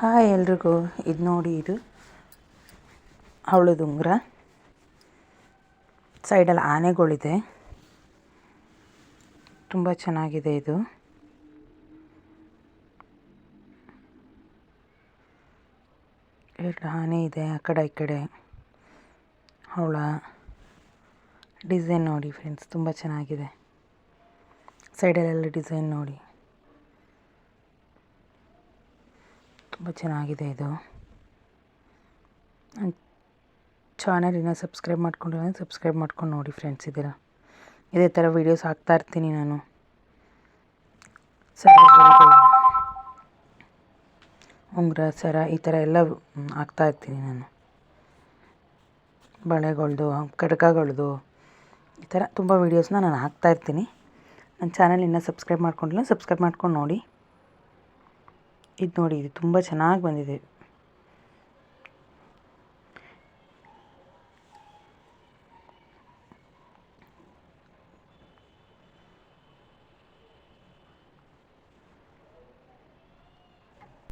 Hi ಎಲ್ರಿಗೂ, ಇದು ನೋಡಿ ಇದು ಅವಳದು ಉಂಗುರ. ಸೈಡಲ್ಲಿ ಆನೆಗಳಿದೆ. ತುಂಬ ಚೆನ್ನಾಗಿದೆ ಇದು. ಎರಡು ಆನೆ ಇದೆ, ಆ ಕಡೆ, ಈ ಕಡೆ. ಅವಳ ಡಿಸೈನ್ ನೋಡಿ ಫ್ರೆಂಡ್ಸ್, ತುಂಬ ಚೆನ್ನಾಗಿದೆ. ಸೈಡಲ್ಲೆಲ್ಲ ಡಿಸೈನ್ ನೋಡಿ. ತುಂಬ ಚೆನ್ನಾಗಿದೆ ಇದು. ನನ್ನ ಇನ್ನು ಸಬ್ಸ್ಕ್ರೈಬ್ ಮಾಡ್ಕೊಂಡಿರೋ ಸಬ್ಸ್ಕ್ರೈಬ್ ಮಾಡ್ಕೊಂಡು ನೋಡಿ ಫ್ರೆಂಡ್ಸ್ ಇದ್ದೀರಾ ಇದೇ ಥರ ವೀಡಿಯೋಸ್ ಹಾಕ್ತಾಯಿರ್ತೀನಿ ನಾನು. ಸರ, ಉಂಗುರ, ಸರ, ಈ ಥರ ಎಲ್ಲ ಹಾಕ್ತಾಯಿರ್ತೀನಿ ನಾನು. ಬಳೆಗಳ್ದು, ಕಡಕಗಳ್ದು, ಈ ಥರ ತುಂಬ ವೀಡಿಯೋಸ್ನ ನಾನು ಹಾಕ್ತಾ ಇರ್ತೀನಿ. ನನ್ನ ಚಾನಲ್ ಇನ್ನೂ ಸಬ್ಸ್ಕ್ರೈಬ್ ಮಾಡ್ಕೊಂಡಿಲ್ಲ ಸಬ್ಸ್ಕ್ರೈಬ್ ಮಾಡ್ಕೊಂಡು ನೋಡಿ. ಇದು ನೋಡಿ ಇದು ತುಂಬ ಚೆನ್ನಾಗಿ ಬಂದಿದೆ.